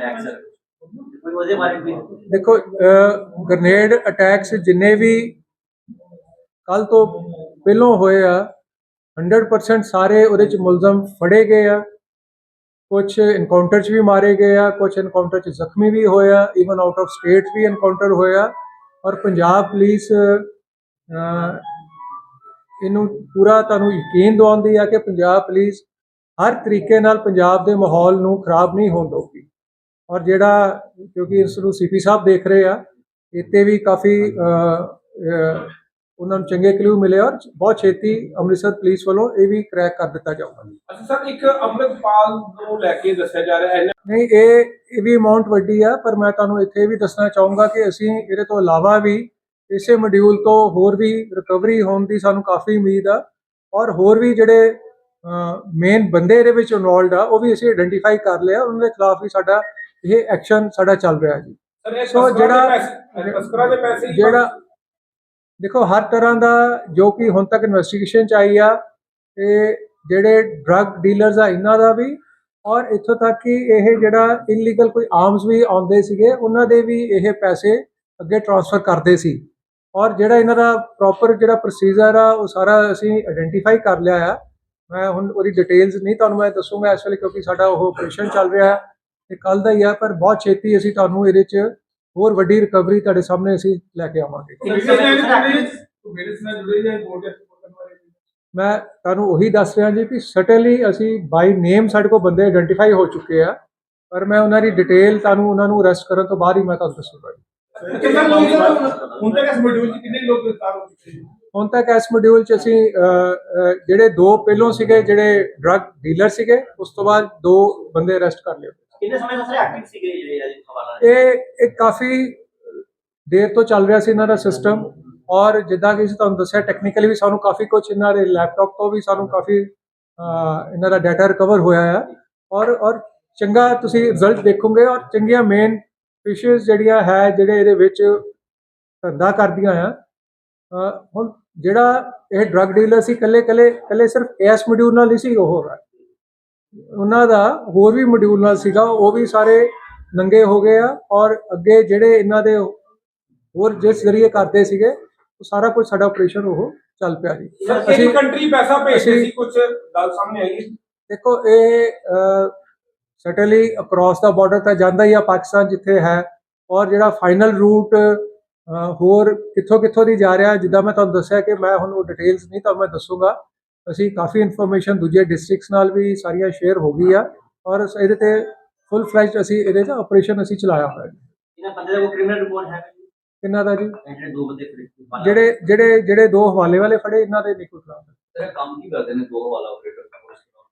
Attack sir ਕੋਈ ਉਹਦੇ ਬਾਰੇ ਵੀ ਦੇਖੋ ਗ੍ਰਨੇਡ ਅਟੈਕਸ ਜਿੰਨੇ ਵੀ ਕੱਲ ਤੋਂ ਪਹਿਲੋਂ ਹੋਏ ਆ 100% ਸਾਰੇ ਉਹਦੇ ਚ ਮੁਲਜ਼ਮ ਫੜੇ ਗਏ ਆ। ਕੁਝ ਇਨਕਾਊਂਟਰ ਚ ਵੀ ਮਾਰੇ ਗਏ ਆ ਕੁਝ ਇਨਕਾਊਂਟਰ ਚ ਜ਼ਖਮੀ ਵੀ ਹੋਏ ਆ ਇਵਨ ਆਊਟ ਆਫ ਸਟੇਟ ਵੀ ਇਨਕਾਊਂਟਰ ਹੋਇਆ ਔਰ ਪੰਜਾਬ ਪੁਲਿਸ ਇਹਨੂੰ ਪੂਰਾ ਤੁਹਾਨੂੰ ਯਕੀਨ ਦਿਵਾਉਂਦੀ ਆ ਕਿ ਪੰਜਾਬ ਪੁਲਿਸ ਹਰ ਤਰੀਕੇ ਨਾਲ ਪੰਜਾਬ ਦੇ ਮਾਹੌਲ ਨੂੰ ਖਰਾਬ ਨਹੀਂ ਹੋਣ ਦਊਗੀ। ਔਰ ਜਿਹੜਾ ਕਿਉਂਕਿ ਇਸ ਨੂੰ ਸੀਪੀ ਸਾਹਿਬ ਦੇਖ ਰਹੇ ਆ ਇੱਥੇ ਵੀ ਕਾਫੀ ਉਹਨਾਂ ਨੂੰ ਚੰਗੇ ਕਲੂ ਮਿਲੇ ਔਰ ਬਹੁਤ ਛੇਤੀ ਅੰਮ੍ਰਿਤਸਰ ਪੁਲਿਸ ਵੱਲੋਂ ਇਹ ਵੀ ਕਰੈਕ ਕਰ ਦਿੱਤਾ ਜਾਊਗਾ। ਅੱਛਾ ਸਰ ਇੱਕ ਅੰਮ੍ਰਿਤਪਾਲ ਨੂੰ ਲੈ ਕੇ ਦੱਸਿਆ ਜਾ ਰਿਹਾ ਹੈ। ਨਹੀਂ ਇਹ ਇਹ ਵੀ ਅਮਾਉਂਟ ਵੱਡੀ ਆ ਪਰ ਮੈਂ ਤੁਹਾਨੂੰ ਇੱਥੇ ਵੀ ਦੱਸਣਾ ਚਾਹੂੰਗਾ ਕਿ ਅਸੀਂ ਇਹਦੇ ਤੋਂ ਇਲਾਵਾ ਵੀ ਇਸੇ ਮੋਡਿਊਲ ਤੋਂ ਹੋਰ ਵੀ ਰਿਕਵਰੀ ਹੋਣ ਦੀ ਸਾਨੂੰ ਕਾਫੀ ਉਮੀਦ ਆ ਔਰ ਹੋਰ ਵੀ ਜਿਹੜੇ ਮੇਨ ਬੰਦੇ ਇਹਦੇ ਵਿੱਚ ਇਨਵੋਲਡ ਆ ਉਹ ਵੀ ਅਸੀਂ ਆਇਡੈਂਟੀਫਾਈ ਕਰ ਲਿਆ ਉਹਨਾਂ ਦੇ ਖਿਲਾਫ ਵੀ ਸਾਡਾ ਇਹ ਐਕਸ਼ਨ ਸਾਡਾ ਚੱਲ ਰਿਹਾ ਜੀ। ਸੋ ਜਿਹੜਾ- ਤਸਕਰਾਂ ਦੇ ਪੈਸੇ ਜਿਹੜਾ ਦੇਖੋ ਹਰ ਤਰ੍ਹਾਂ ਦਾ ਜੋ ਕਿ ਹੁਣ ਤੱਕ ਇਨਵੈਸਟੀਗੇਸ਼ਨ ਚ ਆਈ ਆ ਤੇ ਜਿਹੜੇ ਡਰੱਗ ਡੀਲਰਸ ਆ ਇਹਨਾਂ ਦਾ ਵੀ ਔਰ ਇੱਥੋਂ ਤੱਕ ਕਿ ਇਹ ਜਿਹੜਾ ਇਲੀਗਲ ਕੋਈ ਆਰਮਸ ਵੀ ਆਉਂਦੇ ਸੀਗੇ ਉਹਨਾਂ ਦੇ ਵੀ ਇਹ ਪੈਸੇ ਅੱਗੇ ਟ੍ਰਾਂਸਫਰ ਕਰਦੇ ਸੀ। ਔਰ ਜਿਹੜਾ ਇਹਨਾਂ ਦਾ ਪ੍ਰੋਪਰ ਜਿਹੜਾ ਪ੍ਰੋਸੀਜਰ ਆ ਉਹ ਸਾਰਾ ਅਸੀਂ ਆਇਡੈਂਟੀਫਾਈ ਕਰ ਲਿਆ ਆ। ਮੈਂ ਹੁਣ ਉਹਦੀ ਡਿਟੇਲਸ ਨਹੀਂ ਤੁਹਾਨੂੰ ਮੈਂ ਦੱਸੂਗਾ ਇਸ ਵੇਲੇ ਕਿਉਂਕਿ ਸਾਡਾ ਉਹ ਆਪਰੇਸ਼ਨ ਚੱਲ ਰਿਹਾ ਹੈ ਤੇ ਕੱਲ ਦਾ ਹੀ ਆ ਪਰ ਬਹੁਤ ਛੇਤੀ ਅਸੀਂ ਤੁਹਾਨੂੰ ਇਹਦੇ 'ਚ ਹੋਰ ਵੱਡੀ ਰਿਕਵਰੀ ਤੁਹਾਡੇ ਸਾਹਮਣੇ ਅਸੀਂ ਲੈ ਕੇ ਆਵਾਂਗੇ। ਮੈਂ ਤੁਹਾਨੂੰ ਉਹੀ ਦੱਸ ਰਿਹਾ ਜੀ ਕਿ ਸਟਨਲੀ ਅਸੀਂ ਬਾਈ ਨੇਮ ਸਾਡੇ ਕੋਲ ਬੰਦੇ ਆਇਡੈਂਟੀਫਾਈ ਹੋ ਚੁੱਕੇ ਆ ਪਰ ਮੈਂ ਉਹਨਾਂ ਦੀ ਡਿਟੇਲ ਤੁਹਾਨੂੰ ਉਹਨਾਂ ਨੂੰ ਅਰੈਸਟ ਕਰਨ ਤੋਂ ਬਾਅਦ ਹੀ ਮੈਂ ਤੁਹਾਨੂੰ ਦੱਸੂਗਾ ਜੀ। ਹੁਣ ਤੱਕ ਇਸ ਮੋਡਿਊਲ 'ਚ ਕਿੰਨੇ ਲੋਕ ਗ੍ਰਿਫਤਾਰ ਹੋ ਚੁੱਕੇ ਨੇ? ਹੁਣ ਤੱਕ ਇਸ ਮੋਡਿਊਲ 'ਚ ਅਸੀਂ ਜਿਹੜੇ ਦੋ ਪਹਿਲੋਂ ਸੀਗੇ ਜਿਹੜੇ ਡਰੱਗ ਡੀਲਰ ਸੀਗੇ ਉਸ ਤੋਂ ਬਾਅਦ ਦੋ ਬੰਦੇ ਅਰੈਸਟ ਕਰ ਲਏ। ਕਿੰਨੇ ਸਮੇਂ ਤੋਂ ਸਰ ਐਕਟਿਵ ਸੀਗੇ ਜਿਹੜੇ ਇਹ ਹਵਾਲਾ ਇਹ ਇਹ ਕਾਫੀ ਦੇਰ ਤੋਂ ਚੱਲ ਰਿਹਾ ਸੀ ਇਹਨਾਂ ਦਾ ਸਿਸਟਮ ਔਰ ਜਿੱਦਾਂ ਕਿ ਅਸੀਂ ਤੁਹਾਨੂੰ ਦੱਸਿਆ ਟੈਕਨੀਕਲੀ ਵੀ ਸਾਨੂੰ ਕਾਫੀ ਕੁਝ ਇਹਨਾਂ ਦੇ ਲੈਪਟਾਪ ਤੋਂ ਵੀ ਸਾਨੂੰ ਕਾਫੀ ਇਹਨਾਂ ਦਾ ਡਾਟਾ ਰਿਕਵਰ ਹੋਇਆ ਹੈ ਔਰ ਔਰ ਚੰਗਾ ਤੁਸੀਂ ਰਿਜ਼ਲਟ ਦੇਖੋਗੇ ਔਰ ਚੰਗੀਆਂ ਮੇਨ ਫਿਸ਼ਸ ਜਿਹੜੀਆਂ ਹੈ, ਜਿਹੜੇ ਇਹਦੇ ਵਿੱਚ ਧੰਦਾ ਕਰਦੀਆਂ ਆ। ਹੁਣ ਜਿਹੜਾ ਇਹ ਡਰੱਗ ਡੀਲਰ ਸੀ ਕੱਲੇ ਕੱਲੇ ਕੱਲੇ ਸਿਰਫ ਐਸ ਮੋਡਿਊਲ ਨਾਲ ਹੀ ਸੀ, ਉਹ ਹੋ। ਰਿਹਾ ਉਹਨਾਂ ਦਾ ਹੋਰ ਵੀ ਮੋਡਿਊਲ ਨਾਲ ਸੀਗਾ ਉਹ ਵੀ ਸਾਰੇ ਨੰਗੇ ਹੋ ਗਏ ਆ ਔਰ ਅੱਗੇ ਜਿਹੜੇ ਇਹਨਾਂ ਦੇ ਹੋਰ ਜਿਸ ਜ਼ਰੀਏ ਕਰਦੇ ਸੀਗੇ ਉਹ ਸਾਰਾ ਕੁਝ ਸਾਡਾ ਆਪਰੇਸ਼ਨ ਉਹ ਚੱਲ ਪਿਆ ਜੀ। ਇੱਕ ਕੰਟਰੀ ਪੈਸਾ ਭੇਜਦੇ ਅਸੀਂ- ਸੀ? ਕੁਝ ਗੱਲ ਸਾਹਮਣੇ ਆਈ? ਦੇਖੋ ਇਹ ਸਟਨਲੀ ਅਕ੍ਰੋਸ ਦਾ ਬਾਰਡਰ ਤਾਂ ਜਾਂਦਾ ਹੀ ਆ ਪਾਕਿਸਤਾਨ ਜਿੱਥੇ ਹੈ ਔਰ ਜਿਹੜਾ ਫਾਈਨਲ ਰੂਟ ਹੋਰ ਕਿੱਥੋਂ ਕਿੱਥੋਂ ਦੀ ਜਾ ਰਿਹਾ ਜਿੱਦਾਂ ਮੈਂ ਤੁਹਾਨੂੰ ਦੱਸਿਆ ਕਿ ਮੈਂ ਹੁਣ ਉਹ ਡਿਟੇਲਸ ਨਹੀਂ ਤੁਹਾਨੂੰ ਮੈਂ ਦੱਸੂਗਾ। ਅਸੀਂ ਕਾਫੀ ਇਨਫੋਰਮੇਸ਼ਨ ਦੂਜੇ ਡਿਸਟ੍ਰਿਕਟਸ ਨਾਲ ਵੀ ਸਾਰੀਆਂ ਸ਼ੇਅਰ ਹੋ ਗਈ ਆ ਔਰ ਇਹਦੇ ਤੇ ਫੁੱਲ ਫਲੈਜਡ ਅਸੀਂ ਇਹਦੇ ਤੇ ਆਪਰੇਸ਼ਨ ਅਸੀਂ ਚਲਾਇਆ ਹੋਇਆ ਜੀ। ਇਹਨਾਂ ਬੰਦੇ ਦਾ ਕੋਈ ਕ੍ਰਿਮੀਨਲ ਰਿਪੋਰਟ ਹੈ ਕਿੰਨਾ ਦਾ ਜੀ? ਜਿਹੜੇ ਦੋ ਬੰਦੇ ਹਵਾਲਾ- ਜਿਹੜੇ ਜਿਹੜੇ ਜਿਹੜੇ ਦੋ ਹਵਾਲੇ ਵਾਲੇ ਫੜੇ ਇਹਨਾਂ ਦੇ ਨਿਕਲ ਖਿਲਾਫ। ਸਰ ਕੰਮ ਕੀ ਕਰਦੇ ਨੇ ਦੋ ਵਾਲਾ ਆਪਰੇਟਰ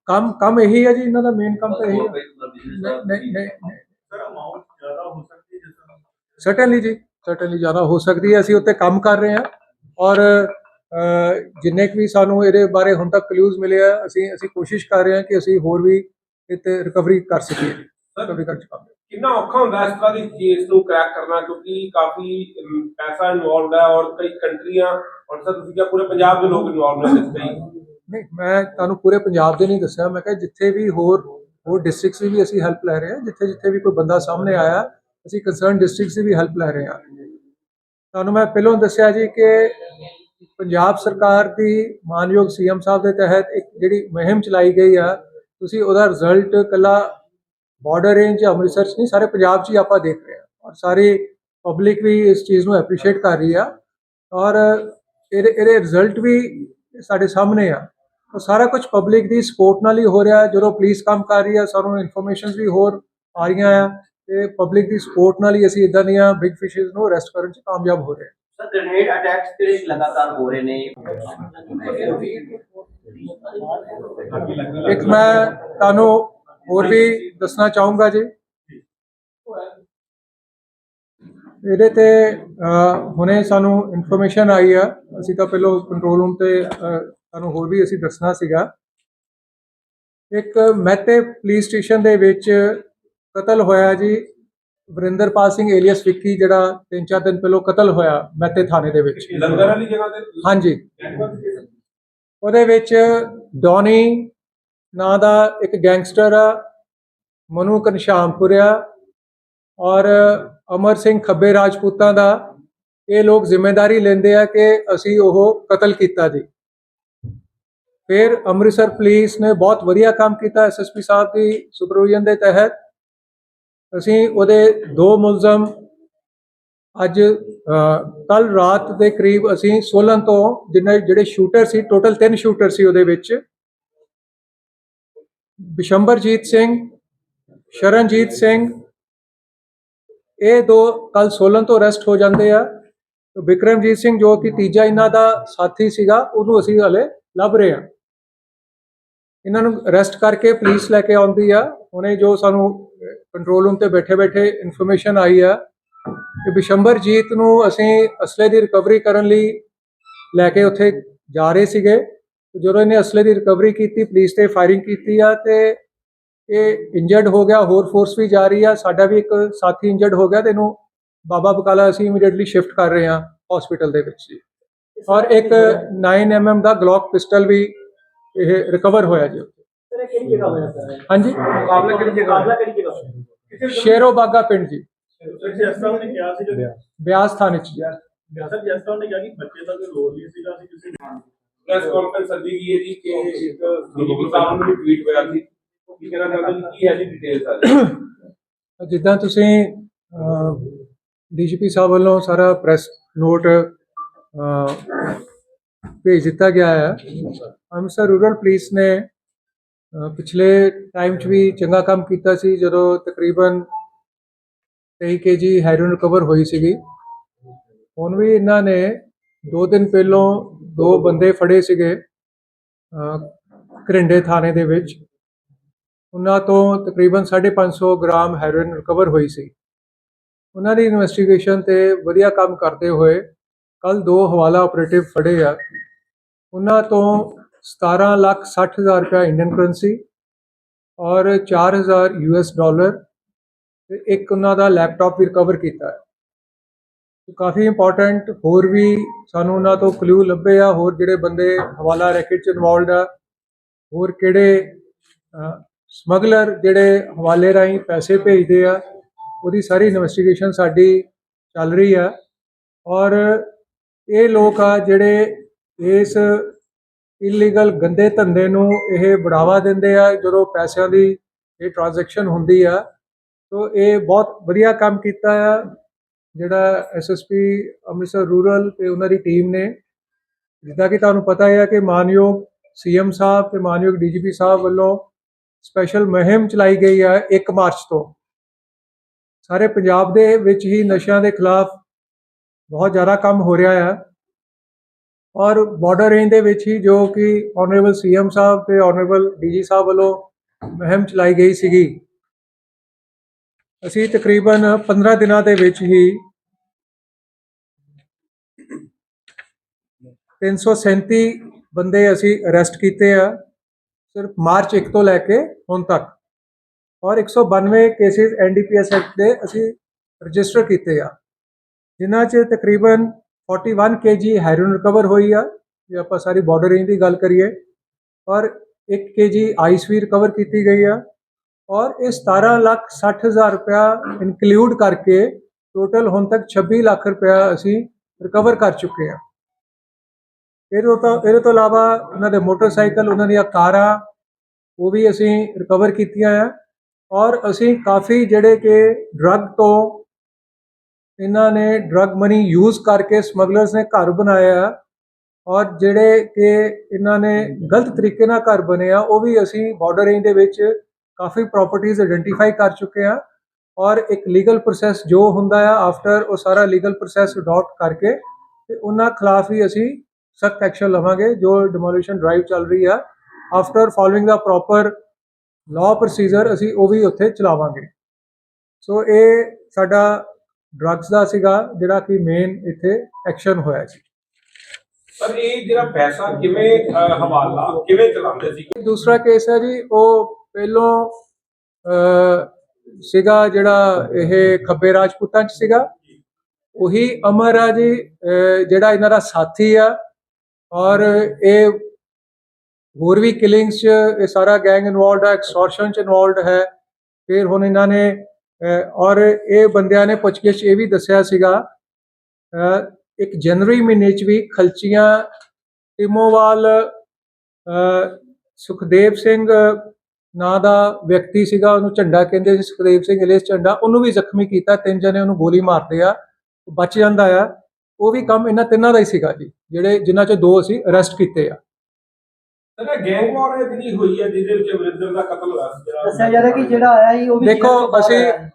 ਕੰਮ ਕੰਮ ਇਹੀ ਹੈ ਜੀ ਇਹਨਾਂ ਦਾ ਮੇਨ ਕੰਮ ਤਾਂ ਇਹੀ ਹੈ ਨਹੀਂ ਨਹੀਂ ਸਰ ਅਮਾਉਂਟ ਜ਼ਿਆਦਾ ਹੋ ਸਕਦੀ ਹੈ ਜਿਸ ਤਰ੍ਹਾਂ ਸਰਟਨਲੀ ਜੀ ਸਰਟਨਲੀ ਜ਼ਿਆਦਾ ਹੋ ਸਕਦੀ ਹੈ ਅਸੀਂ ਉੱਤੇ ਕੰਮ ਕਰ ਰਹੇ ਹਾਂ ਔਰ ਜਿੰਨੇ ਕੁ ਵੀ ਸਾਨੂੰ ਇਹਦੇ ਬਾਰੇ ਹੁਣ ਤੱਕ ਕਲੂਜ਼ ਮਿਲੇ ਆ ਅਸੀਂ ਅਸੀਂ ਕੋਸ਼ਿਸ਼ ਕਰ ਰਹੇ ਹਾਂ ਕਿ ਅਸੀਂ ਹੋਰ ਵੀ ਇੱਥੇ ਰਿਕਵਰੀ ਕਰ ਸਕੀਏ। ਰਿਕਵਰੀ ਕਰ ਕਿੰਨਾ ਔਖਾ ਹੁੰਦਾ ਇਸ ਤਰ੍ਹਾਂ ਦੀ ਕੇਸ ਨੂੰ ਕ੍ਰੈਕ ਕਰਨਾ ਕਿਉਂਕਿ ਕਾਫੀ ਪੈਸਾ ਇਨਵੋਲਵਡ ਹੈ ਔਰ ਕਈ ਕੰਟਰੀਆਂ ਔਰ ਸਰ ਤੁਸੀਂ ਕਿਹਾ ਪੂਰੇ ਪੰਜਾਬ ਦੇ ਲੋਕ ਇਨਵੋਲਵ ਨੇ ਇਸ ਕਈ ਨਹੀਂ ਮੈਂ ਤੁਹਾਨੂੰ ਪੂਰੇ ਪੰਜਾਬ ਦੇ ਨਹੀਂ ਦੱਸਿਆ ਮੈਂ ਕਿਹਾ ਜਿੱਥੇ ਵੀ ਹੋਰ ਹੋਰ ਡਿਸਟ੍ਰਿਕਟਸ ਵੀ ਅਸੀਂ ਹੈਲਪ ਲੈ ਰਹੇ ਹਾਂ ਜਿੱਥੇ ਜਿੱਥੇ ਵੀ ਕੋਈ ਬੰਦਾ ਸਾਹਮਣੇ ਆਇਆ ਅਸੀਂ ਕੰਸਰਨ ਡਿਸਟ੍ਰਿਕਟਸ ਦੀ ਵੀ ਹੈਲਪ ਲੈ ਰਹੇ ਹਾਂ। ਤੁਹਾਨੂੰ ਮੈਂ ਪਹਿਲਾਂ ਦੱਸਿਆ ਜੀ ਕਿ ਪੰਜਾਬ ਸਰਕਾਰ ਦੀ ਮਾਨਯੋਗ ਸੀਐਮ ਸਾਹਿਬ ਦੇ ਤਹਿਤ ਇੱਕ ਜਿਹੜੀ ਮੁਹਿੰਮ ਚਲਾਈ ਗਈ ਆ, ਤੁਸੀਂ ਉਹਦਾ ਰਿਜ਼ਲਟ ਕੱਲਾ ਬਾਰਡਰ ਰੇਂਜ ਅੰਮ੍ਰਿਤਸਰ 'ਚ ਨਹੀਂ, ਸਾਰੇ ਪੰਜਾਬ 'ਚ ਹੀ ਆਪਾਂ ਦੇਖ ਰਹੇ ਹਾਂ ਔਰ ਸਾਰੀ ਪਬਲਿਕ ਵੀ ਇਸ ਚੀਜ਼ ਨੂੰ ਐਪਰੀਸ਼ੀਏਟ ਕਰ ਰਹੀ ਆ ਔਰ ਇਹਦੇ ਇਹਦੇ ਰਿਜ਼ਲਟ ਵੀ ਸਾਡੇ ਸਾਹਮਣੇ ਆ। ਉਹ ਸਾਰਾ ਕੁਝ ਪਬਲਿਕ ਦੀ ਸਪੋਰਟ ਨਾਲ ਹੀ ਹੋ ਰਿਹਾ, ਜਦੋਂ ਪੁਲਿਸ ਕੰਮ ਕਰ ਰਹੀ ਆ, ਸਾਨੂੰ ਇਨਫੋਰਮੇਸ਼ਨਸ ਵੀ ਹੋਰ ਆ ਰਹੀਆਂ ਆ, ਤੇ ਪਬਲਿਕ ਦੀ ਸਪੋਰਟ ਨਾਲ ਹੀ ਅਸੀਂ ਇਦਾਂ ਦੀਆਂ ਬਿਗ ਫਿਸ਼ਸ ਨੂੰ ਅਰੈਸਟ ਕਰਨ 'ਚ ਕਾਮਯਾਬ ਹੋ ਰਹੇ ਹਾਂ। ਸਰ ਗ੍ਰੇਨੇਡ ਅਟੈਕਸ ਜਿਹੜੇ ਲਗਾਤਾਰ ਹੋ ਰਹੇ ਨੇ। ਇੱਕ ਮੈਂ ਤੁਹਾਨੂੰ ਹੋਰ ਵੀ ਦੱਸਣਾ ਚਾਹੂੰਗਾ ਜੀ। ਇਹਦੇ ਤੇ ਹੁਣੇ ਸਾਨੂੰ ਇਨਫੋਰਮੇਸ਼ਨ ਆਈ ਆ। ਅਸੀਂ ਤਾਂ ਪਹਿਲਾਂ ਕੰਟਰੋਲ ਰੂਮ ਤੇ ਤੁਹਾਨੂੰ ਹੋਰ ਵੀ ਅਸੀਂ ਦੱਸਣਾ ਸੀਗਾ। ਇੱਕ ਮਹਿਤੇ ਪੁਲਿਸ ਸਟੇਸ਼ਨ ਦੇ ਵਿੱਚ ਕਤਲ ਹੋਇਆ ਜੀ। ਵਰਿੰਦਰਪਾਲ ਸਿੰਘ ਏਲੀਅਸ ਵਿੱਕੀ ਜਿਹੜਾ ਤਿੰਨ ਚਾਰ ਦਿਨ ਪਹਿਲਾਂ ਕਤਲ ਹੋਇਆ ਮਹਿਤੇ ਥਾਣੇ ਦੇ ਵਿੱਚ। ਲੰਗਰ ਵਾਲੀ ਜਗ੍ਹਾ ਤੇ ਹਾਂਜੀ। ਉਹਦੇ ਵਿੱਚ ਡੌਨੀ ਨਾਂ ਦਾ ਇੱਕ ਗੈਂਗਸਟਰ ਆ ਮਨੂ ਘਨਸ਼ਾਮਪੁਰ ਆ ਔਰ ਅਮਰ ਸਿੰਘ ਖੱਬੇ ਰਾਜਪੂਤਾਂ ਦਾ। ਇਹ ਲੋਕ ਜ਼ਿੰਮੇਵਾਰੀ ਲੈਂਦੇ ਆ ਕਿ ਅਸੀਂ ਉਹ ਕਤਲ ਕੀਤਾ ਜੀ। ਫਿਰ ਅੰਮ੍ਰਿਤਸਰ ਪੁਲਿਸ ਨੇ ਬਹੁਤ ਵਧੀਆ ਕੰਮ ਕੀਤਾ ਐਸਐਸਪੀ ਸਾਹਿਬ ਦੀ ਸੁਪਰਵਿਜ਼ਨ ਦੇ ਤਹਿਤ। ਅਸੀਂ ਉਹਦੇ ਦੋ ਮੁਲਜ਼ਮ ਅੱਜ ਕੱਲ ਰਾਤ ਦੇ ਕਰੀਬ ਅਸੀਂ 16 ਤੋਂ ਜਿੰਨੇ ਜਿਹੜੇ ਸ਼ੂਟਰ ਸੀ, ਟੋਟਲ ਤਿੰਨ ਸ਼ੂਟਰ ਸੀ ਉਹਦੇ ਵਿੱਚ। ਬਿਸ਼ੰਬਰਜੀਤ ਸਿੰਘ, ਸ਼ਰਨਜੀਤ ਸਿੰਘ, ਇਹ ਦੋ ਕੱਲ 16 ਤੋਂ ਅਰੈਸਟ ਹੋ ਜਾਂਦੇ ਆ। ਤੇ ਵਿਕਰਮਜੀਤ ਸਿੰਘ ਜੋ ਕਿ ਤੀਜਾ ਇਹਨਾਂ ਦਾ ਸਾਥੀ ਸੀਗਾ, ਉਹਨੂੰ ਅਸੀਂ ਹਲੇ ਲੱਭ ਰਹੇ ਆ ਇਹਨਾਂ ਨੂੰ ਅਰੈਸਟ ਕਰਕੇ ਪੁਲਿਸ ਲੈ ਕੇ ਆਉਂਦੀ ਆ। ਉਹਨੇ ਜੋ ਸਾਨੂੰ ਕੰਟਰੋਲ ਰੂਮ ਤੇ ਬੈਠੇ ਬੈਠੇ ਇਨਫੋਰਮੇਸ਼ਨ ਆਈ ਆ ਕਿ ਬਿਸ਼ੰਬਰਜੀਤ ਨੂੰ ਅਸੀਂ ਅਸਲੇ ਦੀ ਰਿਕਵਰੀ ਕਰਨ ਲਈ ਲੈ ਕੇ ਉੱਥੇ ਜਾ ਰਹੇ ਸੀਗੇ। ਜਦੋਂ ਇਹਨੇ ਅਸਲੇ ਦੀ ਰਿਕਵਰੀ ਕੀਤੀ ਪੁਲਿਸ ਤੇ ਫਾਇਰਿੰਗ ਕੀਤੀ ਆ ਤੇ ਇਹ ਇੰਜਰਡ ਹੋ ਗਿਆ ਹੋਰ ਫੋਰਸ ਵੀ ਜਾ ਰਹੀ ਆ। ਸਾਡਾ ਵੀ ਇੱਕ ਸਾਥੀ ਇੰਜਰਡ ਹੋ ਗਿਆ ਤੇ ਇਹਨੂੰ ਬਾਬਾ ਬਕਾਲਾ ਅਸੀਂ ਇਮੀਡੀਏਟਲੀ ਸ਼ਿਫਟ ਕਰ ਰਹੇ ਹਾਂ ਹਸਪੀਟਲ ਦੇ ਵਿੱਚ। ਔਰ ਇੱਕ 9mm ਦਾ ਗਲੌਕ ਪਿਸਟਲ ਵੀ ਇਹ ਰਿਕਵਰ ਹੋਇਆ ਜੀ ਉੱਥੇ। ਸਰ ਕਿਹੜੀ ਜਗ੍ਹਾ ਹੋਇਆ ਸਰ? ਹਾਂਜੀ? ਮੁਕਾਬਲਾ ਕਿਹੜੀ ਜਗ੍ਹਾ ਮੁਕਾਬਲਾ ਕਿਹੜੀ ਜਗ੍ਹਾ ਸ਼ੇਰੋ ਬਾਗਾ ਪਿੰਡ ਜੀ। ਸਰ ਜਿਸ ਤਰ੍ਹਾਂ ਉਹਨੇ ਕਿਹਾ ਸੀ ਕਿ ਬਿਆਸ ਥਾਣੇ ਚ ਜੀ। ਸਰ ਜਿਸ ਤਰ੍ਹਾਂ ਉਹਨੇ ਕਿਹਾ ਕਿ ਬੱਚੇ ਦਾ ਕੋਈ ਰੋਲ ਨਹੀਂ ਸੀਗਾ ਅਸੀਂ ਕਿਸੇ ਨੇ ਪ੍ਰੈਸ ਕਾਨਫਰੰਸ ਸੱਦੀ ਗਈ ਹੈ ਜੀ ਕਿ ਇੱਕ ਡੀਜੀਪੀ ਸਾਹਿਬ ਨੂੰ ਵੀ ਟਵੀਟ ਹੋਇਆ ਸੀ। ਕੀ ਕਹਿਣਾ ਚਾਹੁੰਦੇ ਜੀ ਕੀ ਹੈ ਜੀ ਡਿਟੇਲਸ ਆ ਜਿੱਦਾਂ ਤੁਸੀਂ ਡੀਜੀਪੀ ਸਾਹਿਬ ਵੱਲੋਂ ਸਾਰਾ ਪ੍ਰੈਸ ਨੋਟ ਭੇਜ ਦਿੱਤਾ ਗਿਆ ਹੈ। ਅੰਮ੍ਰਿਤਸਰ ਰੂਰਲ ਪੁਲਿਸ ਨੇ ਪਿਛਲੇ ਟਾਈਮ 'ਚ ਵੀ ਚੰਗਾ ਕੰਮ ਕੀਤਾ ਸੀ ਜਦੋਂ ਤਕਰੀਬਨ 23 ਕੇਜੀ ਹੈਰੋਇਨ ਰਿਕਵਰ ਹੋਈ ਸੀਗੀ। ਹੁਣ ਵੀ ਇਹਨਾਂ ਨੇ ਦੋ ਦਿਨ ਪਹਿਲਾਂ ਦੋ ਬੰਦੇ ਫੜੇ ਸੀਗੇ ਅ, ਘਰਿੰਡੇ ਥਾਣੇ ਦੇ ਵਿੱਚ। ਉਹਨਾਂ ਤੋਂ ਤਕਰੀਬਨ 550 ਗ੍ਰਾਮ ਹੈਰੋਇਨ ਰਿਕਵਰ ਹੋਈ ਸੀ। ਉਹਨਾਂ ਦੀ ਇਨਵੈਸਟੀਗੇਸ਼ਨ ਤੇ ਵਧੀਆ ਕੰਮ ਕਰਦੇ ਹੋਏ ਕੱਲ ਦੋ ਹਵਾਲਾ ਆਪਰੇਟਿਵ ਫੜੇ ਆ। ਉਹਨਾਂ ਤੋਂ 17 ਲੱਖ 60 ਹਜ਼ਾਰ ਰੁਪਇਆ ਇੰਡੀਅਨ ਕਰੰਸੀ ਔਰ 4000 ਯੂਐਸ ਡਾਲਰ ਤੇ ਇੱਕ ਉਹਨਾਂ ਦਾ ਲੈਪਟਾਪ ਵੀ ਰਿਕਵਰ ਕੀਤਾ ਹੈ। ਕਾਫੀ ਇੰਪੋਰਟੈਂਟ ਹੋਰ ਵੀ ਸਾਨੂੰ ਉਹਨਾਂ ਤੋਂ ਕਲੂ ਲੱਭੇ ਆ, ਹੋਰ ਜਿਹੜੇ ਬੰਦੇ ਹਵਾਲਾ ਰੈਕੇਟ ਚ ਇਨਵੋਲਡ ਆ, ਹੋਰ ਕਿਹੜੇ ਸਮਗਲਰ ਜਿਹੜੇ ਹਵਾਲੇ ਰਾਹੀਂ ਪੈਸੇ ਭੇਜਦੇ ਆ, ਉਹਦੀ ਸਾਰੀ ਇਨਵੈਸਟੀਗੇਸ਼ਨ ਸਾਡੀ ਚੱਲ ਰਹੀ ਆ। ਔਰ ਇਹ ਲੋਕ ਆ ਜਿਹੜੇ ਇਸ ਇਲੀਗਲ ਗੰਦੇ ਧੰਦੇ ਨੂੰ ਇਹ ਬੜਾਵਾ ਦਿੰਦੇ ਆ, ਜਦੋਂ ਪੈਸਿਆਂ ਦੀ ਇਹ ਟ੍ਰਾਂਜੈਕਸ਼ਨ ਹੁੰਦੀ ਆ। ਤੋ ਇਹ ਬਹੁਤ ਵਧੀਆ ਕੰਮ ਕੀਤਾ ਆ, ਜਿਹੜਾ ਐਸਐਸਪੀ ਅੰਮ੍ਰਿਤਸਰ ਰੂਰਲ ਤੇ ਉਹਨਾਂ ਦੀ ਟੀਮ ਨੇ। ਜਿੱਦਾਂ ਕਿ ਤੁਹਾਨੂੰ ਪਤਾ ਹੈ ਕਿ ਮਾਨਯੋਗ ਸੀਐਮ ਸਾਹਿਬ ਤੇ ਮਾਨਯੋਗ ਡੀਜੀਪੀ ਸਾਹਿਬ ਵੱਲੋਂ ਸਪੈਸ਼ਲ ਮੁਹਿੰਮ ਚਲਾਈ ਗਈ ਹੈ 1 ਮਾਰਚ ਤੋਂ। ਸਾਰੇ ਪੰਜਾਬ ਦੇ ਵਿੱਚ ਹੀ ਨਸ਼ਿਆਂ ਦੇ ਖਿਲਾਫ ਬਹੁਤ ਜ਼ਿਆਦਾ ਕੰਮ ਹੋ ਰਿਹਾ ਹੈ ਔਰ ਬਾਰਡਰ ਰੇਂਜ ਦੇ ਵਿੱਚ ਹੀ ਜੋ ਕਿ ਆਨਰੇਬਲ ਸੀਐਮ ਸਾਹਿਬ ਤੇ ਆਨਰੇਬਲ ਡੀਜੀ ਸਾਹਿਬ ਵੱਲੋਂ ਮੁਹਿੰਮ ਚਲਾਈ ਗਈ ਸੀਗੀ। ਅਸੀਂ ਤਕਰੀਬਨ 15 ਦਿਨਾਂ ਦੇ ਵਿੱਚ ਹੀ 337 ਬੰਦੇ ਅਸੀਂ ਅਰੈਸਟ ਕੀਤੇ ਆ, ਸਿਰਫ ਮਾਰਚ 1 ਤੋਂ ਲੈ ਕੇ ਹੁਣ ਤੱਕ। ਔਰ 192 ਕੇਸਿਸ ਐਨਡੀਪੀਐਸ ਐਕਟ ਦੇ ਅਸੀਂ ਰਜਿਸਟਰ ਕੀਤੇ ਆ, ਜਿਨ੍ਹਾਂ 'ਚ ਤਕਰੀਬਨ 41 ਕੇਜੀ ਹੈਰੋਇਨ ਰਿਕਵਰ ਹੋਈ ਆ, ਜੇ ਆਪਾਂ ਸਾਰੀ ਬਾਰਡਰ ਰੇਂਜ ਦੀ ਗੱਲ ਕਰੀਏ, ਔਰ 1 ਕੇਜੀ ਆਈਸ ਵੀ ਰਿਕਵਰ ਕੀਤੀ ਗਈ ਆ, ਔਰ ਇਹ 17 ਲੱਖ 60 ਹਜ਼ਾਰ ਰੁਪਇਆ ਇਨਕਲੂਡ ਕਰਕੇ ਟੋਟਲ ਹੁਣ ਤੱਕ 26 ਲੱਖ ਰੁਪਇਆ ਅਸੀਂ ਰਿਕਵਰ ਕਰ ਚੁੱਕੇ ਆ। ਇਹਦੇ ਤੋਂ ਇਹਦੇ ਤੋਂ ਇਲਾਵਾ ਉਹਨਾਂ ਦੇ ਮੋਟਰਸਾਈਕਲ, ਉਹਨਾਂ ਦੀਆਂ ਕਾਰਾਂ, ਉਹ ਵੀ ਅਸੀਂ ਰਿਕਵਰ ਕੀਤੀਆਂ ਆ, ਔਰ ਅਸੀਂ ਕਾਫੀ ਜਿਹੜੇ ਕਿ ਡਰੱਗ ਤੋਂ ਇਹਨਾਂ ਨੇ ਡਰੱਗ ਮਨੀ ਯੂਜ਼ ਕਰਕੇ ਸਮਗਲਰਸ ਨੇ ਘਰ ਬਣਾਇਆ ਔਰ ਜਿਹੜੇ ਕਿ ਇਹਨਾਂ ਨੇ ਗਲਤ ਤਰੀਕੇ ਨਾਲ ਘਰ ਬਣੇ ਆ, ਉਹ ਵੀ ਅਸੀਂ ਬਾਰਡਰ ਰੇਂਜ ਦੇ ਵਿੱਚ ਕਾਫੀ ਪ੍ਰਾਪਰਟੀਆਂ ਆਇਡੈਂਟੀਫਾਈ ਕਰ ਚੁੱਕੇ ਆ ਔਰ ਇੱਕ ਲੀਗਲ ਪ੍ਰੋਸੈਸ ਜੋ ਹੁੰਦਾ ਆ ਆਫਟਰ ਉਹ ਸਾਰਾ ਲੀਗਲ ਪ੍ਰੋਸੈਸ ਅਡਾਪਟ ਕਰਕੇ ਤੇ ਉਹਨਾਂ ਖਿਲਾਫ ਵੀ ਅਸੀਂ ਸਖਤ ਐਕਸ਼ਨ ਲਵਾਂਗੇ, ਜੋ ਡਿਮੋਲੀਸ਼ਨ ਡਰਾਈਵ ਚੱਲ ਰਹੀ ਆ। ਆਫਟਰ ਫਾਲੋਇੰਗ ਦਾ ਪ੍ਰੋਪਰ ਲਾਅ ਪ੍ਰੋਸੀਜਰ ਅਸੀਂ ਉਹ ਵੀ ਉੱਥੇ ਚਲਾਵਾਂਗੇ। ਸੋ ਇਹ ਸਾਡਾ ਡਰੱਗਸ ਦਾ ਸੀਗਾ ਜਿਹੜਾ ਕਿ ਮੇਨ ਇੱਥੇ ਐਕਸ਼ਨ ਹੋਇਆ ਸੀ। ਪਰ ਇਹ ਜਿਹੜਾ ਪੈਸਾ ਕਿਵੇਂ ਹਵਾਲਾ ਕਿਵੇਂ ਚਲਾਉਂਦੇ ਸੀ? ਦੂਸਰਾ ਕੇਸ ਹੈ ਜੀ ਉਹ ਪਹਿਲੋਂ ਸੀਗਾ ਜਿਹੜਾ ਇਹ ਖੱਬੇ ਰਾਜਪੂਤਾਂ ਚ ਸੀਗਾ। ਉਹੀ ਅਮਰ ਆ ਜੀ ਜਿਹੜਾ ਇਹਨਾਂ ਦਾ ਸਾਥੀ ਆ। ਔਰ ਇਹ ਹੋਰ ਵੀ ਕਿਲਿੰਗਸ ਚ ਇਹ ਸਾਰਾ ਗੈਂਗ ਇਨਵੋਲਡ ਹੈ ਐਕਸਟੋਰਸ਼ਨ ਚ ਇਨਵੋਲਡ ਹੈ। ਫਿਰ ਹੁਣ ਇਹਨਾਂ ਨੇ ਔਰ ਇਹ ਬੰਦਿਆਂ ਨੇ ਪੁੱਛਗਿੱਛ ਇਹ ਵੀ ਦੱਸਿਆ ਸੀਗਾ ਇੱਕ ਜਨਵਰੀ ਮਹੀਨੇ 'ਚ ਵੀ ਖਲਚੀਆਂ ਟਿਮੋਵਾਲ ਸੁਖਦੇਵ ਸਿੰਘ ਨਾਂ ਦਾ ਵਿਅਕਤੀ ਸੀਗਾ, ਉਹਨੂੰ ਝੰਡਾ ਕਹਿੰਦੇ ਸੀ, ਸੁਖਦੇਵ ਸਿੰਘ ਇਲੇਸ ਝੰਡਾ, ਉਹਨੂੰ ਵੀ ਜ਼ਖਮੀ ਕੀਤਾ, ਤਿੰਨ ਜਣੇ ਉਹਨੂੰ ਗੋਲੀ ਮਾਰਦੇ ਆ, ਬਚ ਜਾਂਦਾ ਆ, ਉਹ ਵੀ ਕੰਮ ਇਹਨਾਂ ਤਿੰਨਾਂ ਦਾ ਹੀ ਸੀਗਾ ਜੀ, ਜਿਹੜੇ ਜਿਨ੍ਹਾਂ ਚੋਂ ਦੋ ਅਸੀਂ ਅਰੈਸਟ ਕੀਤੇ ਆ। ਸਰ ਇਹ ਗੈਂਗ ਵਾਰ ਹੈ ਜਿਹੜੀ ਹੋਈ ਹੈ ਜਿਹਦੇ ਵਿੱਚ ਅਮਰਿੰਦਰ ਦਾ ਕਤਲ ਹੋਇਆ ਸੀ ਜਿਹੜਾ ਦੱਸਿਆ ਜਾ ਰਿਹਾ ਕਿ ਜਿਹੜਾ ਆਇਆ ਸੀ ਉਹ ਵੀ ਦੇਖੋ, ਜੇਲ੍ਹ ਤੋਂ ਬਾਹਰ ਅਸੀਂ- ਆਇਆ ਹੈ।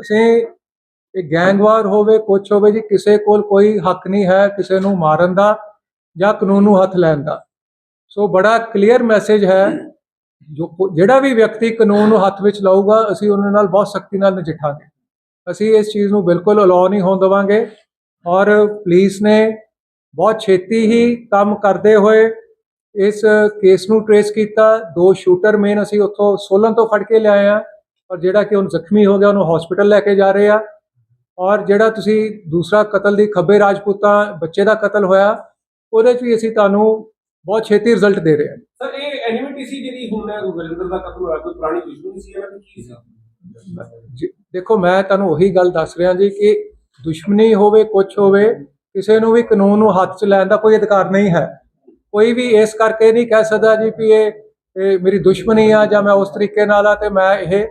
ਅਸੀਂ ਇਹ ਗੈਂਗਵਾਰ ਹੋਵੇ ਕੁਛ ਹੋਵੇ ਜੀ ਕਿਸੇ ਕੋਲ ਕੋਈ ਹੱਕ ਨਹੀਂ ਹੈ ਕਿਸੇ ਨੂੰ ਮਾਰਨ ਦਾ ਜਾਂ ਕਾਨੂੰਨ ਨੂੰ ਹੱਥ ਲੈਣ ਦਾ। ਸੋ ਬੜਾ ਕਲੀਅਰ ਮੈਸੇਜ ਹੈ ਜੋ ਕੋ- ਜਿਹੜਾ ਵੀ ਵਿਅਕਤੀ ਕਾਨੂੰਨ ਨੂੰ ਹੱਥ ਵਿੱਚ ਲਊਗਾ ਅਸੀਂ ਉਹਨਾਂ ਨਾਲ ਬਹੁਤ ਸਖਤੀ ਨਾਲ ਨਜਿੱਠਾਂਗੇ। ਅਸੀਂ ਇਸ ਚੀਜ਼ ਨੂੰ ਬਿਲਕੁਲ ਅਲਾਉ ਨਹੀਂ ਹੋਣ ਦੇਵਾਂਗੇ। ਔਰ ਪੁਲਿਸ ਨੇ ਬਹੁਤ ਛੇਤੀ ਹੀ ਕੰਮ ਕਰਦੇ ਹੋਏ ਇਸ ਕੇਸ ਨੂੰ ਟਰੇਸ ਕੀਤਾ। ਦੋ ਸ਼ੂਟਰ ਮੇਨ ਅਸੀਂ ਉੱਥੋਂ ਸੋਲਨ ਤੋਂ ਫੜ ਕੇ ਲਿਆਏ ਆ ਔਰ ਜਿਹੜਾ ਕਿ ਹੁਣ ਜ਼ਖਮੀ ਹੋ ਗਿਆ ਉਹਨੂੰ ਹਸਪੀਟਲ ਲੈ ਕੇ ਜਾ ਰਹੇ ਆ। ਔਰ ਜਿਹੜਾ ਤੁਸੀਂ ਦੂਸਰਾ ਕਤਲ ਦੀ ਖੱਬੇ ਰਾਜਪੂਤਾਂ ਬੱਚੇ ਦਾ ਕਤਲ ਹੋਇਆ ਉਹਦੇ 'ਚ ਵੀ ਅਸੀਂ ਤੁਹਾਨੂੰ ਬਹੁਤ ਛੇਤੀ ਰਿਜ਼ਲਟ ਦੇ ਰਹੇ ਹਾਂ ਸਰ ਇਹ ਐਨਿਮਿਟੀ ਸੀ ਜਿਹੜੀ ਹੁਣ ਵਰਿੰਦਰ ਦਾ ਕਤਲ ਹੋਇਆ ਕੋਈ ਪੁਰਾਣੀ ਦੁਸ਼ਮਣੀ ਸੀ ਇਹਨਾਂ ਦੀ ਕੀ ਸੀ? ਦੇਖੋ ਮੈਂ ਤੁਹਾਨੂੰ ਉਹੀ ਗੱਲ ਦੱਸ ਰਿਹਾ ਜੀ ਕਿ ਦੁਸ਼ਮਣੀ ਹੋਵੇ ਕੁਛ ਹੋਵੇ ਕਿਸੇ ਨੂੰ ਵੀ ਕਾਨੂੰਨ ਨੂੰ ਹੱਥ 'ਚ ਲੈਣ ਦਾ ਕੋਈ ਅਧਿਕਾਰ ਨਹੀਂ ਹੈ। ਕੋਈ ਵੀ ਇਸ ਕਰਕੇ ਨਹੀਂ ਕਹਿ ਸਕਦਾ ਜੀ ਵੀ ਇਹ ਮੇਰੀ ਦੁਸ਼ਮਣੀ ਆ ਜਾਂ ਮੈਂ ਉਸ ਤਰੀਕੇ ਨਾਲ ਆ ਤੇ ਮੈਂ ਇਹ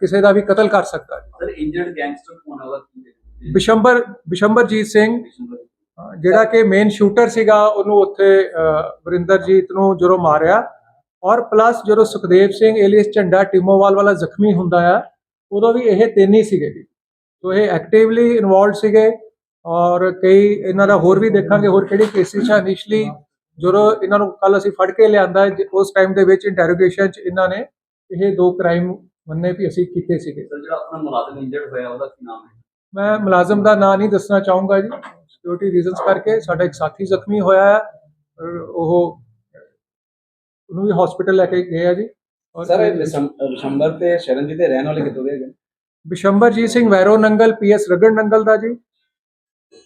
ਕਿਸੇ ਦਾ ਵੀ ਕਤਲ ਕਰ ਸਕਦਾ ਸਰ ਇੰਜਰਡ ਗੈਂਗਸਟਰ ਕੌਣ ਬਿਸ਼ੰਬਰ ਬਿਸ਼ੰਬਰਜੀਤ ਸਿੰਘ। ਜਿਹੜਾ ਕਿ ਮੇਨ ਸ਼ੂਟਰ ਸੀਗਾ ਉਹਨੂੰ ਉੱਥੇ ਵਰਿੰਦਰਜੀਤ ਨੂੰ ਜਦੋਂ ਮਾਰਿਆ। ਔਰ ਪਲੱਸ ਜਦੋਂ ਸੁਖਦੇਵ ਸਿੰਘ ਏਲੀਅਸ ਝੰਡਾ ਟਿਮੋਵਾਲ ਵਾਲਾ ਜ਼ਖਮੀ ਹੁੰਦਾ ਆ ਉਦੋਂ ਵੀ ਇਹ ਤਿੰਨ ਹੀ ਸੀਗੇ ਜੀ। ਸੋ ਇਹ ਐਕਟਿਵਲੀ ਇਨਵੋਲਡ ਸੀਗੇ। ਔਰ ਕਈ ਇਹਨਾਂ ਦਾ ਹੋਰ ਵੀ ਦੇਖਾਂਗੇ ਹੋਰ ਕਿਹੜੀ ਕੇਸਿਸ ਆ ਇਨੀਸ਼ਲੀ ਜਦੋਂ ਇਹਨਾਂ ਨੂੰ ਕੱਲ ਅਸੀਂ ਫੜ ਕੇ ਲਿਆਂਦਾ ਉਸ ਟਾਈਮ ਦੇ ਵਿੱਚ ਇੰਟਰੋਗੇਸ਼ਨ ਚ ਇਹਨਾਂ ਨੇ ਇਹ ਦੋ ਕ੍ਰਾਈਮ ਮੰਨੇ ਵੀ ਅਸੀਂ ਕੀਤੇ ਸੀਗੇ। ਸਰ ਜਿਹੜਾ ਆਪਣਾ ਮੁਲਾਜ਼ਮ ਇੰਜਰਡ ਹੋਇਆ ਉਹਦਾ ਕੀ ਨਾਮ ਹੈ? ਮੈਂ ਮੁਲਾਜ਼ਮ ਦਾ ਨਾਂ ਨਹੀਂ ਦੱਸਣਾ ਚਾਹੂੰਗਾ ਜੀ। ਸਿਕਿਉਰਿਟੀ ਰੀਜ਼ਨਸ ਕਰਕੇ ਸਾਡਾ ਇੱਕ ਸਾਥੀ ਜ਼ਖਮੀ ਹੋਇਆ ਹੈ ਉਹ ਉਹਨੂੰ ਵੀ ਹਸਪੀਟਲ ਲੈ ਕੇ ਗਏ ਆ ਜੀ। ਔਰ ਸਰ ਦਸੰਬਰ ਤੇ ਸ਼ਰਨਜੀਤ ਦੇ ਰਹਿਣ ਵਾਲੇ ਕਿੱਥੋਂ ਦੇ ਹੈਗੇ? ਬਿਸ਼ੰਬਰਜੀਤ ਸਿੰਘ ਵੈਰੋ ਨੰਗਲ ਪੀਐਸ ਰਗੜ ਨੰਗਲ ਦਾ ਜੀ।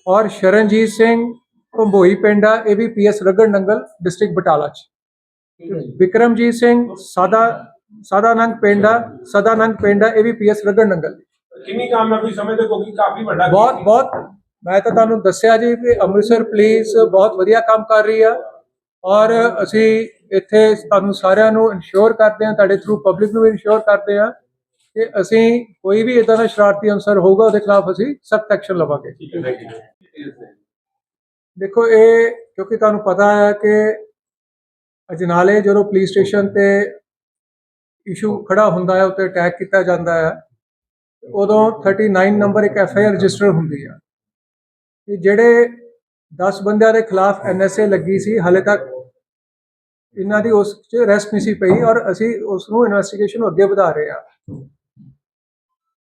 ਔਰ ਸ਼ਰਨਜੀਤ ਸਿੰਘ ਭੰਬੋਈ ਪਿੰਡ ਆ ਇਹ ਵੀ ਪੀਐਸ ਰਗੜ ਨੰਗਲ ਡਿਸਟ੍ਰਿਕਟ ਬਟਾਲਾ ਚ। ਵਿਕਰਮਜੀਤ ਸਿੰਘ ਸਾਦਾ ਸਾਦਾ ਨੰਗ ਪਿੰਡ ਆ ਸਦਾ ਨੰਗ ਪਿੰਡ ਆ ਇਹ ਵੀ ਪੀਐਸ ਰਗੜ ਨੰਗਲ। ਕਿੰਨੀ ਕਾਮਯਾਬੀ ਸਮਝਦੇ ਕਿਉਂਕਿ ਕਾਫੀ ਵੱਡਾ ਬਹੁਤ। ਬਹੁਤ। ਮੈਂ ਤਾਂ ਤੁਹਾਨੂੰ ਦੱਸਿਆ ਜੀ ਕਿ ਅੰਮ੍ਰਿਤਸਰ ਪੁਲਿਸ ਬਹੁਤ ਵਧੀਆ ਕੰਮ ਕਰ ਰਹੀ ਆ। ਔਰ ਅਸੀਂ ਇੱਥੇ ਤੁਹਾਨੂੰ ਸਾਰਿਆਂ ਨੂੰ ਇਨਸ਼ੋਰ ਕਰਦੇ ਹਾਂ ਤੁਹਾਡੇ ਥਰੂ ਪਬਲਿਕ ਨੂੰ ਵੀ ਇਨਸ਼ੋਰ ਕਰਦੇ ਹਾਂ ਕਿ ਅਸੀਂ ਕੋਈ ਵੀ ਇਦਾਂ ਦਾ ਸ਼ਰਾਰਤੀ ਅਨਸਰ ਹੋਊਗਾ ਉਹਦੇ ਖਿਲਾਫ ਅਸੀਂ ਸਖਤ ਐਕਸ਼ਨ ਲਵਾਂਗੇ। ਠੀਕ ਹੈ ਥੈਂਕ ਯੂ ਦੇਖੋ, ਇਹ ਕਿਉਂਕਿ ਤੁਹਾਨੂੰ ਪਤਾ ਹੈ ਕਿ ਅਜਨਾਲੇ ਜਦੋਂ ਪੁਲਿਸ ਸਟੇਸ਼ਨ ਤੇ ਇਸ਼ੂ ਖੜਾ ਹੁੰਦਾ ਹੈ, ਉੱਤੇ ਅਟੈਕ ਕੀਤਾ ਜਾਂਦਾ ਹੈ, ਉਦੋਂ 39 ਨੰਬਰ ਇੱਕ ਐਫ ਆਈ ਆਰ ਰਜਿਸਟਰ ਹੁੰਦੀ ਆ। ਕਿ ਜਿਹੜੇ 10 ਬੰਦਿਆਂ ਦੇ ਖਿਲਾਫ ਐਨ ਐਸ ਏ ਲੱਗੀ ਸੀ, ਹਾਲੇ ਤੱਕ ਇਹਨਾਂ ਦੀ ਉਸ 'ਚ ਰੈਸਟ ਨਹੀਂ ਸੀ ਪਈ ਔਰ ਅਸੀਂ ਉਸ ਨੂੰ ਇਨਵੈਸਟੀਗੇਸ਼ਨ ਅੱਗੇ ਵਧਾ ਰਹੇ ਆ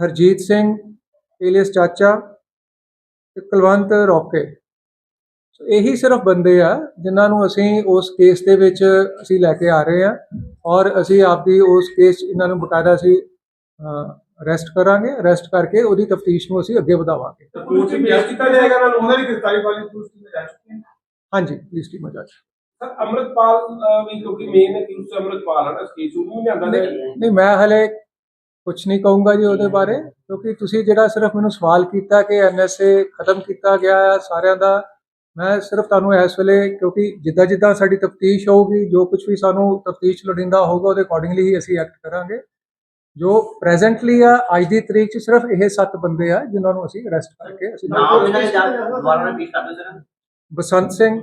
ਹਰਜੀਤ ਸਿੰਘ ਏਲੀਅਸ ਚਾਚਾ ਤੇ ਕੁਲਵੰਤ ਰੋਕੇ। ਸੋ ਇਹੀ ਸਿਰਫ ਬੰਦੇ ਆ ਜਿਨ੍ਹਾਂ ਨੂੰ ਅਸੀਂ ਉਸ ਕੇਸ ਦੇ ਵਿੱਚ ਅਸੀਂ ਲੈ ਕੇ ਆ ਰਹੇ ਆ ਔਰ ਅਸੀਂ ਆਪਦੀ ਉਸ ਕੇਸ ਇਹਨਾਂ ਨੂੰ ਬਕਾਇਦਾ ਅਸੀਂ ਅਰੈਸਟ ਕਰਾਂਗੇ। ਅਰੈਸਟ ਕਰਕੇ ਉਹਦੀ ਤਫਤੀਸ਼ ਨੂੰ ਅਸੀਂ ਅੱਗੇ ਵਧਾਵਾਂਗੇ। ਕੋਰਟ ਚ ਪੇਸ਼ ਕੀਤਾ ਜਾਏਗਾ ਇਹਨਾਂ ਨੂੰ? ਉਹਨਾਂ ਦੀ ਗ੍ਰਿਫਤਾਰੀ ਵਾਲੀ ਪੁਲਿਸ ਟੀਮ ਜਾ ਚੁੱਕੀ ਹੈ ਹਾਂਜੀ ਪੁਲਿਸ ਟੀਮ ਜਾ ਸਰ ਅਮਰਤਪਾਲ ਵੀ ਕਿਉਂਕਿ ਮੇਨ ਅਕਿਊਜ਼ ਅਮਰਤਪਾਲ ਹੈ ਨਾ ਕੇਸ ਨੂੰ ਨਹੀਂ ਲਿਆਂਦਾ ਨਹੀਂ ਮੈਂ ਹਲੇ ਕੁਝ ਨਹੀਂ ਕਹੂੰਗਾ ਜੀ ਉਹਦੇ ਬਾਰੇ ਕਿਉਂਕਿ ਤੁਸੀਂ ਜਿਹੜਾ ਸਿਰਫ ਮੈਨੂੰ ਸਵਾਲ ਕੀਤਾ ਕਿ ਐਨਐਸਏ ਖਤਮ ਕੀਤਾ ਗਿਆ ਹੈ ਸਾਰਿਆਂ ਦਾ ਮੈਂ ਸਿਰਫ ਤੁਹਾਨੂੰ ਇਸ ਵੇਲੇ ਕਿਉਂਕਿ ਜਿੱਦਾਂ ਜਿੱਦਾਂ ਸਾਡੀ ਤਫਤੀਸ਼ ਹੋਊਗੀ ਜੋ ਕੁਝ ਵੀ ਸਾਨੂੰ ਤਫਤੀਸ਼ ਲੋੜੀਂਦਾ ਹੋਊਗਾ ਉਹਦੇ ਅਕੋਰਡਿੰਗਲੀ ਹੀ ਅਸੀਂ ਐਕਟ ਕਰਾਂਗੇ। ਜੋ ਪ੍ਰੈਜ਼ੈਂਟਲੀ ਆ ਅੱਜ ਦੀ ਤਰੀਕ 'ਚ ਸਿਰਫ ਇਹ ਸੱਤ ਬੰਦੇ ਆ ਜਿਨ੍ਹਾਂ ਨੂੰ ਅਸੀਂ ਅਰੈਸਟ ਕਰਕੇ ਅਸੀਂ ਨਾਮ ਇਹਨਾਂ ਦੇ ਦੁਬਾਰਾ ਰਿਪੀਟ ਕਰ ਦਿਓ ਸਰ ਬਸੰਤ ਸਿੰਘ।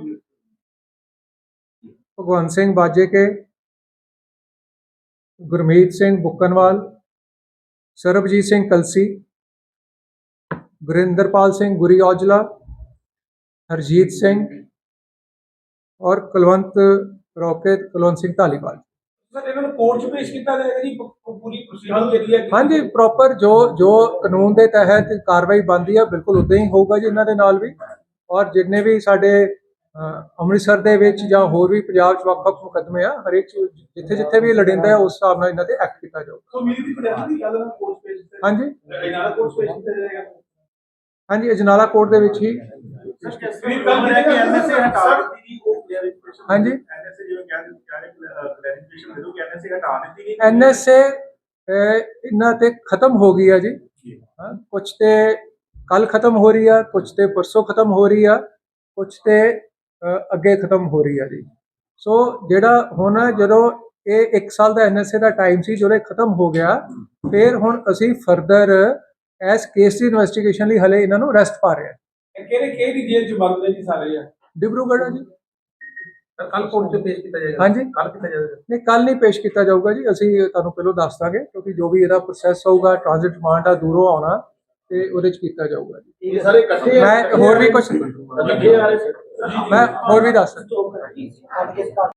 ਭਗਵੰਤ ਸਿੰਘ ਬਾਜੇਕੇ। ਗੁਰਮੀਤ ਸਿੰਘ ਬੁੱਕਨਵਾਲ। ਸਰਬਜੀਤ ਸਿੰਘ ਕਲਸੀ ਗੁਰਿੰਦਰਪਾਲ ਸਿੰਘ ਗੁਰੀ ਔਜਲਾ ਹਰਜੀਤ ਸਿੰਘ ਔਰ ਕੁਲਵੰਤ ਰੋਕੇ ਕੁਲਵੰਤ ਸਿੰਘ ਧਾਲੀਵਾਲ। ਸਰ ਇਹਨਾਂ ਨੂੰ ਕੋਰਟ 'ਚ ਪੇਸ਼ ਕੀਤਾ ਜਾਏਗਾ ਜੀ? ਪ- ਪ- ਪੂਰੀ ਪ੍ਰੋਸੀਡਿੰਗ ਜਿਹੜੀ ਹੈ। ਹਾਂਜੀ ਪ੍ਰੋਪਰ ਜੋ ਜੋ ਕਾਨੂੰਨ ਦੇ ਤਹਿਤ ਕਾਰਵਾਈ ਬਣਦੀ ਆ ਬਿਲਕੁਲ ਉਦਾਂ ਹੀ ਹੋਊਗਾ ਜੀ ਇਹਨਾਂ ਦੇ ਨਾਲ ਵੀ। ਔਰ ਜਿੰਨੇ ਵੀ ਸਾਡੇ ਅੰਮ੍ਰਿਤਸਰ ਦੇ ਵਿੱਚ ਜਾਂ ਹੋਰ ਵੀ ਪੰਜਾਬ 'ਚ ਵੱਖ-ਵੱਖ ਮੁਕੱਦਮੇ ਆ ਹਰੇਕ ਜਿੱਥੇ ਜਿੱਥੇ ਵੀ ਲੜਿੰਦਾ ਹੈ ਉਸ ਹਿਸਾਬ ਨਾਲ ਇਹਨਾਂ ਤੇ ਐਕਟ ਕੀਤਾ ਜਾਊਗਾ। ਸੋ ਮੇਰੀ ਦੀ ਪ੍ਰੈਸ ਦੀ ਗੱਲ ਕੋਰਟ ਪੇਸ਼ ਤੇ ਹਾਂਜੀ। ਨਾਲ ਕੋਰਟ ਪੇਸ਼ ਕੀਤਾ ਜਾਏਗਾ। ਹਾਂਜੀ ਅਜਨਾਲਾ ਕੋਰਟ ਦੇ ਵਿੱਚ ਹੀ। ਵੀ ਕੱਲ ਮੈਂ ਕਿ ਐਨਐਸਏ ਹਟਾ ਦਿੱਤੀ ਗਈ? ਉਹ ਕਲੈਰੀਫਿਕੇਸ਼ਨ ਹਾਂਜੀ। ਐਨਐਸਏ ਇਹਨਾਂ ਤੇ ਖਤਮ ਹੋ ਗਈ ਆ ਜੀ। ਹਾਂ ਕੁਝ ਤੇ ਕੱਲ ਖਤਮ ਹੋ ਰਹੀ ਆ ਕੁਝ ਤੇ ਪਰਸੋਂ ਖਤਮ ਹੋ ਰਹੀ ਆ ਕੁਝ ਤੇ ਅੱਗੇ ਖਤਮ ਹੋ ਰਹੀ ਆ ਜੀ। ਸੋ ਜਿਹੜਾ ਹੁਣ ਜਦੋਂ ਇਹ 1 ਸਾਲ ਦਾ ਐਨਐਸਏ ਦਾ ਟਾਈਮ ਸੀ ਜਦੋਂ ਇਹ ਖਤਮ ਹੋ ਗਿਆ ਫਿਰ ਹੁਣ ਅਸੀਂ ਫਰਦਰ ਐਸ ਕੇਸ ਦੀ ਇਨਵੈਸਟੀਗੇਸ਼ਨ ਲਈ ਹਲੇ ਇਹਨਾਂ ਨੂੰ ਅਰੈਸਟ ਪਾ ਰਹੇ ਹਾਂ ਕਿਹੜੇ ਕਿਹੜੀ ਜੇਲ੍ਹ 'ਚ ਬੰਦ ਨੇ ਜੀ ਸਾਰੇ ਆ? ਡਿਬਰੂਗੜ੍ਹ ਆ ਜੀ। ਕੱਲ ਕੋਰਟ 'ਚ ਪੇਸ਼ ਕੀਤਾ ਜਾਏਗਾ। ਹਾਂਜੀ। ਕੱਲ ਕੀਤਾ ਜਾਏਗਾ। ਨਹੀਂ ਕੱਲ ਨਹੀਂ ਪੇਸ਼ ਕੀਤਾ ਜਾਊਗਾ ਜੀ। ਅਸੀਂ ਤੁਹਾਨੂੰ ਪਹਿਲਾਂ ਦੱਸ ਦਾਂਗੇ ਕਿਉਂਕਿ ਜੋ ਵੀ ਇਹਦਾ ਪ੍ਰੋਸੈਸ ਹੋਊਗਾ ਟ੍ਰਾਂਜ਼ਿਟ ਰਿਮਾਂਡ ਆ ਦੂਰੋਂ ਆਉਣਾ ਤੇ ਉਹਦੇ ਚ ਕੀਤਾ ਜਾਊਗਾ ਜੀ। ਇਹ ਸਾਰੇ ਇਕੱਠੇ ਮੈਂ ਹੋਰ ਵੀ ਕੁਝ ਮੈਂ ਹੋਰ ਵੀ ਦੱਸ ਸਕਦਾ।